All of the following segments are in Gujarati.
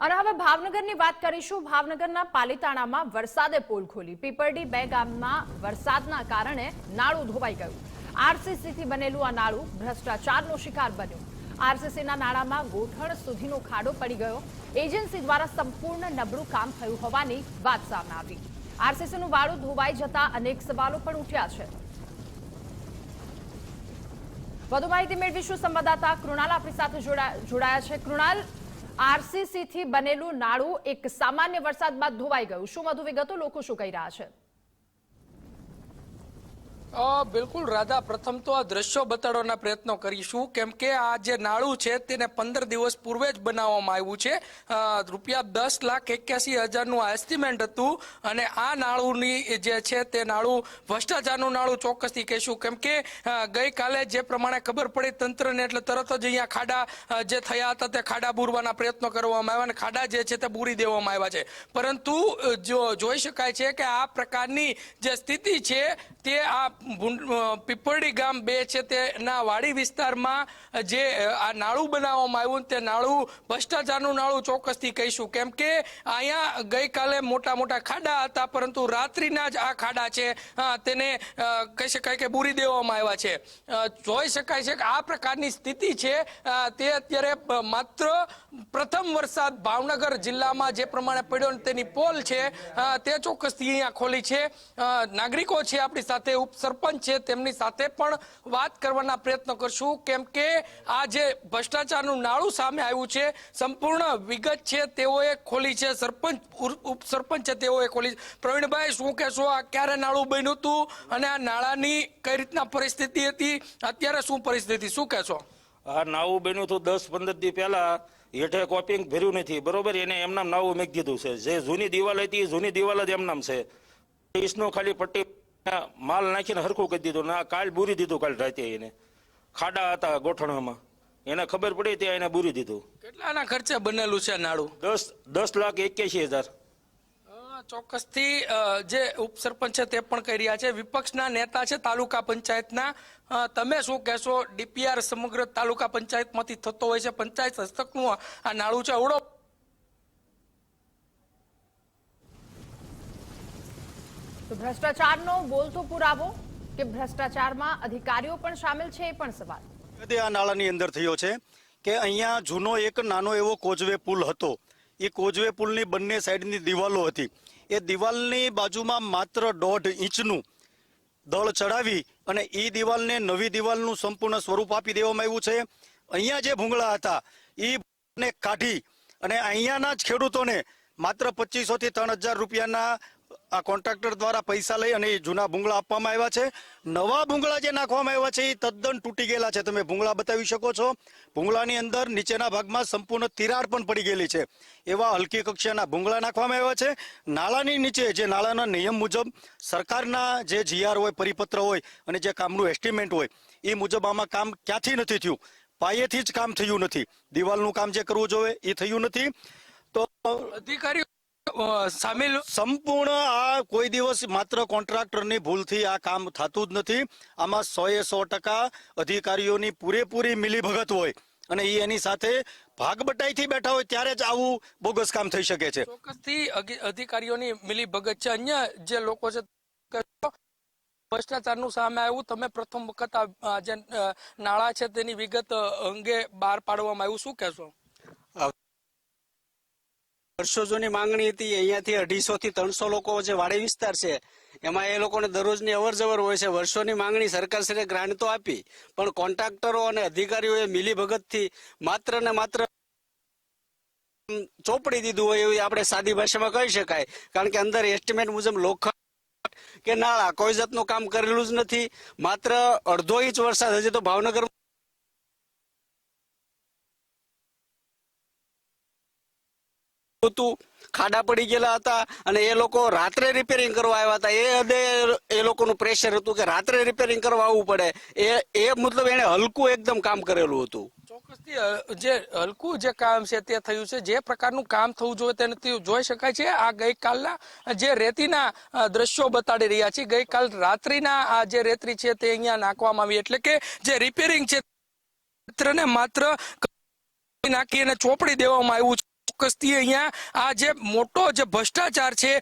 અને હવે ભાવનગરની વાત કરીશું. ભાવનગરના પાલીતાણામાં વરસાદે પોલ ખોલી. પીપરડી બે ગામમાં વરસાદના કારણે નાળું ધોવાઈ ગયું. આરસીસીથી બનેલું આ નાળું ભ્રષ્ટાચારનો શિકાર બન્યું. આરસીસીના નાળામાં ગોઠણ સુધીનો ખાડો પડી ગયો. એજન્સી દ્વારા સંપૂર્ણ નબળું કામ થયું હોવાની વાત સામે આવી. આરસીસીનું વાળું ધોવાઈ જતા અનેક સવાલો પણ ઉઠ્યા છે. વધુ માહિતી મેળવીશું સંવાદદાતા કૃણાલ આપણી સાથે જોડા- જોડાયા છે. કૃણાલ આરસીસી થી બનેલું નાળું એક સામાન્ય વરસાદ બાદ ધોવાઈ ગયું. શું વધુ વિગતો લોકો શું કહી રહ્યા છે? બિલકુલ રાધા, પ્રથમ તો આ દ્રશ્યો બતાડવાના પ્રયત્નો કરીશું. કેમ કે આ જે નાળું છે તેને પંદર દિવસ પૂર્વે જ બનાવવામાં આવ્યું છે. રૂપિયા દસ લાખ એક્યાસી હજારનું આ એસ્ટિમેટ હતું અને આ નાળુની જે છે તે નાળું ભ્રષ્ટાચારનું નાળું ચોક્કસથી કહીશું. કેમ કે ગઈકાલે જે પ્રમાણે ખબર પડી તંત્રને એટલે તરત જ અહીંયા ખાડા જે થયા હતા તે ખાડા બૂરવાના પ્રયત્નો કરવામાં આવ્યા અને ખાડા જે છે તે બૂરી દેવામાં આવ્યા છે. પરંતુ જો, જોઈ શકાય છે કે આ પ્રકારની જે સ્થિતિ છે તે આ અ, ગામ બે છે તેના વાડી વિસ્તારમાં જે આ નાળું બનાવવામાં આવ્યું તે નાળું ભ્રષ્ટાચારનું નાળું ચોક્કસથી કહીશું. કેમ કે અહીંયા ગઈકાલે મોટા મોટા ખાડા હતા પરંતુ રાત્રિના જ આ ખાડા છે તેને કહી શકાય કે બૂરી દેવામાં આવ્યા છે. જોઈ શકાય છે કે આ પ્રકારની સ્થિતિ છે તે અત્યારે માત્ર પ્રથમ વરસાદ ભાવનગર જિલ્લામાં જે પ્રમાણે પડ્યો તેની પોલ છે તે ચોક્કસથી અહીંયા ખોલી છે. નાગરિકો છે આપણી સાથે ઉપસરપંચ છે, તેમની સાથે પણ વાત કરવાના પ્રયત્નો કરશું. કેમ કે આ જે ભ્રષ્ટાચારનું નાળું સામે આવ્યું છે, સંપૂર્ણ વિગત છે, તેઓએ ખોલી છે, સરપંચ ઉપસરપંચ છે, તેઓએ ખોલી છે. પ્રવીણભાઈ, શું કહેશો, આ ક્યારે નાળું બન્યું હતું અને આ નાળાની કઈ રીતના પરિસ્થિતિ હતી? અત્યારે શું પરિસ્થિતિ? શું કહેશો? આ નાવું બન્યું હતું દસ પંદર દી પહેલા, હેઠે કોપિંગ ભર્યું નથી. બરોબર? એને એમનામ નાવું મેક દીધું છે. જે જૂની દિવાલ હતી જૂની દિવાલ જ એમનામ છે. ઈસનો ખાલી પટ્ટી માલ નાખીને હરખું કરી દીધું ના કાલ બુરી દીધું કાલ રાતે એને. ખાડા હતા ગોઠણામાં. એને ખબર પડી ત્યાં એને બુરી દીધું. કેટલાના ખર્ચે બનેલું છે નાડું નાળું? દસ દસ લાખ એક્યાસી હજાર. ચોક્કસથી જે ઉપસરપંચ છે તે પણ કહી રહ્યા છે. વિપક્ષના નેતા છે તાલુકા પંચાયતના. તમે શું કહેશો? ડીપીઆર સમગ્ર તાલુકા પંચાયતમાંથી થતો હોય છે. પંચાયત હસ્તકનું આ- આ નાળું છે. અવડો તો ભ્રષ્ટાચારનો બોલતો પુરાવો કે ભ્રષ્ટાચારમાં અધિકારીઓ પણ સામેલ છે એ પણ સવાલ. આ નાળાની અંદર થયો છે કે અહીંયા જૂનો એક નાનો એવો કોઝવે પુલ હતો. એ કોઝવે પુલની બંને સાઈડની દિવાલો હતી. એ દિવાલની બાજુમાં માત્ર દોઢ ઇંચનું દળ ચડાવી અને એ દિવાલને નવી દિવાલનું સંપૂર્ણ સ્વરૂપ આપી દેવામાં આવ્યું છે. અહીંયા જે ભૂંગળા હતા એ કાઢી અને અહીંયાના જ ખેડૂતોને માત્ર પચીસો થી ત્રણ હજાર રૂપિયાના આ કોન્ટ્રાક્ટર દ્વારા પૈસા લઈ અને જૂના ભૂંગળા આપવામાં આવ્યા છે. નવા ભૂંગળા જે નાખવામાં આવ્યા છે, એ તદ્દન તૂટી ગયેલા છે. તમે ભૂંગળા બતાવી શકો છો. ભૂંગળાની અંદર નીચેના ભાગમાં સંપૂર્ણ તિરાડ પણ પડી ગયેલી છે. એવા હલકી કક્ષાના ભૂંગળા નાખવામાં આવ્યા છે. નાળાની નીચે જે નાળાના નિયમ મુજબ સરકારના જે જીઆર હોય, પરિપત્ર હોય અને જે કામનું એસ્ટિમેટ હોય, એ મુજબ આમાં કામ ક્યાંથી નથી થયું? પાયેથી જ કામ થયું નથી. દિવાલનું કામ જે કરવું જોઈએ, એ થયું નથી. તો અધિકારીઓ સામેલ સંપૂર્ણ આ કોઈ દિવસ માત્ર કોન્ટ્રાક્ટરની ભૂલથી આ કામ થતું જ નથી. આમાં સો એ સો ટકા અધિકારીઓની પૂરેપૂરી મિલીભગત હોય અને એ એની સાથે ભાગબટાઈથી બેઠા હોય ત્યારે જ આવું બોગસ કામ થઈ શકે છે. ચોક્કસથી અધિકારીઓની મિલીભગત છે. અન્ય જે લોકો છે ભ્રષ્ટાચારનું સામે આવ્યું. તમે પ્રથમ વખત આ જે નાળા છે તેની વિગત અંગે બહાર પાડવામાં આવ્યું. શું કહેશો? વર્ષો જૂની માંગણી હતી, અહીંયાથી અઢીસો થી ત્રણસો લોકો જે વાડી વિસ્તાર છે, એમાં એ લોકોને દરરોજની અવર જવર હોય છે. વર્ષોની માંગણી સરકારશ્રીએ ગ્રાન્ટ તો આપી, પણ કોન્ટ્રાક્ટરો અને અધિકારીઓએ મિલી ભગતથી માત્ર ને માત્ર ચોપડી દીધું હોય એવી આપણે સાદી ભાષામાં કહી શકાય, કારણ કે અંદર એસ્ટિમેટ મુજબ લોખંડ કે નાળા કોઈ જાતનું કામ કરેલું જ નથી. માત્ર અડધો ઇંચ વરસાદ, હજી તો ભાવનગર હતું. ખાડા પડી ગયેલા હતા અને એ લોકો રાત્રે રિપેરિંગ કરવા આવ્યા હતા. એ હદે એ લોકોનું પ્રેશર હતું કે રાત્રે રિપેરિંગ કરવા આવવું પડે. એ એ મતલબ એને હલકું એકદમ કામ કરેલું હતું. ચોક્કસથી જે હલકું જે કામ છે તે થયું છે. જે પ્રકારનું કામ થવું જોઈએ તે જોઈ શકાય છે. આ ગઈકાલના જે રેતીના દ્રશ્યો બતાડી રહ્યા છે. ગઈકાલ રાત્રિના આ જે રેતી છે તે અહીંયા નાખવામાં આવી. એટલે કે જે રિપેરિંગ છે માત્ર નાખી અને ચોપડી દેવામાં આવ્યું છે. ચોક્કસથી અહીંયા આ જે મોટો જે ભ્રષ્ટાચાર છે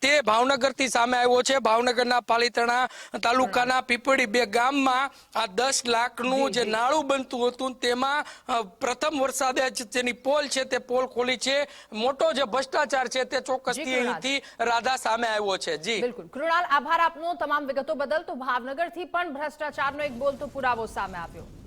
તે ભાવનગરથી સામે આવ્યો છે. ભાવનગરના પાલીતાણા તાલુકાના પીપળી બે ગામમાં આ દસ લાખનું જે નાળું બનતું હતું તેમાં પ્રથમ વરસાદે જ તેની પોલ છે તે પોલ ખોલી છે. મોટો જે ભ્રષ્ટાચાર છે તે ચોક્કસથી અહીંથી રાધા સામે આવ્યો છે. જી. બિલકુલ. કૃણાલ આભાર આપનો તમામ વિગતો બદલ. તો ભાવનગરથી પણ ભ્રષ્ટાચારનો એક બોલતો પુરાવો સામે આવ્યો.